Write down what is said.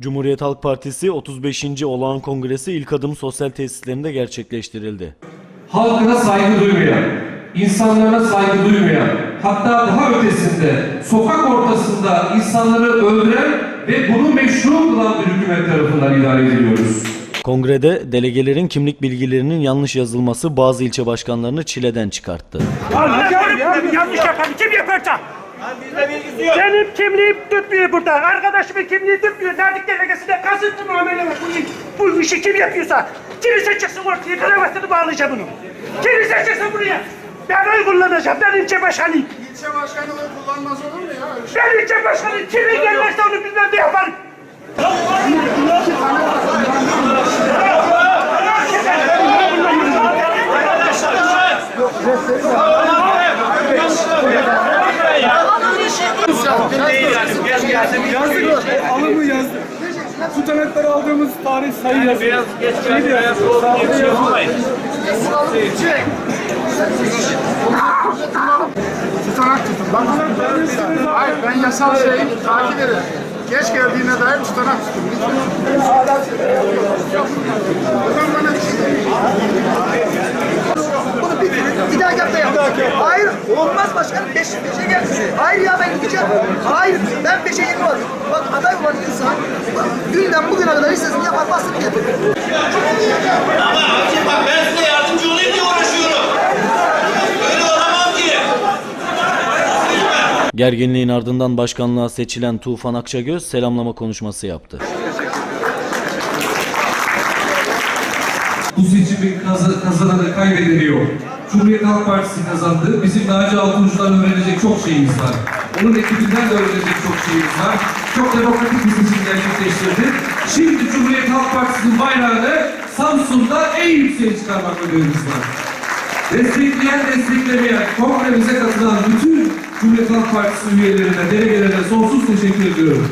Cumhuriyet Halk Partisi 35. Olağan Kongresi ilk adım sosyal tesislerinde gerçekleştirildi. halkına saygı duymayan, insanlara saygı duymayan, hatta daha ötesinde sokak ortasında insanları öldüren ve bunu meşru kılan bir hükümet tarafından idare ediliyoruz. Kongrede delegelerin kimlik bilgilerinin yanlış yazılması bazı ilçe başkanlarını çileden çıkarttı. Yanlış yapan kim yaparsa? Benim kimliğim tutmuyor burada. Arkadaşımın kimliği tutmuyor. Nerdik delegesinde kasıntı muamele var. Bu, bu işi kim yapıyorsa. Kimse çıksın ortaya kravatını bağlayacağım bunu. Kimse çıksın buraya. Ben oy kullanacağım. Ben ilçe başkanıyım. İlçe başkanı oy kullanmaz olur mu ya? Ben ilçe başkanıyım. Kimin gelmezse onu bilmem ne yaparım. Alımı yazdık. Tutanakları aldığımız tarih sayı yazıyor. Şey diyor. Tutanak tutun. Bak, hayır ben yasal şeyi takip ederim. Geç geldiğine dair tutanak tutun. Buradan bana bir şey Bunu bir, bir daha yap da yap. Hayır olmaz Beş, beşe gel. Hayır ya ben gideceğim. Hayır ben beşe yirmi var. Bak aday olan insan bak, dünden bugüne kadar listesini yapar bastırıp getirir. Ama abicim bak ben size yardımcı olayım diye uğraşıyorum. Öyle olamam ki. Gerginliğin ardından başkanlığa seçilen Tufan Akçagöz selamlama konuşması yaptı. Bu seçimin kaz- kazananı kaybedeni yok. Cumhuriyet Halk Partisi kazandı. Bizim Naci Altuncu'dan öğrenecek çok şeyimiz var. Onun ekibinden de öğrenecek çok şeyimiz var. Çok demokratik bir seçim gerçekleştirdi. Şimdi Cumhuriyet Halk Partisi'nin bayrağını Samsun'da en yükseğe çıkarmakla görevimiz var. Destekleyen, desteklemeyen, kongremize katılan bütün Cumhuriyet Halk Partisi üyelerine, delegelerine sonsuz teşekkür ediyorum.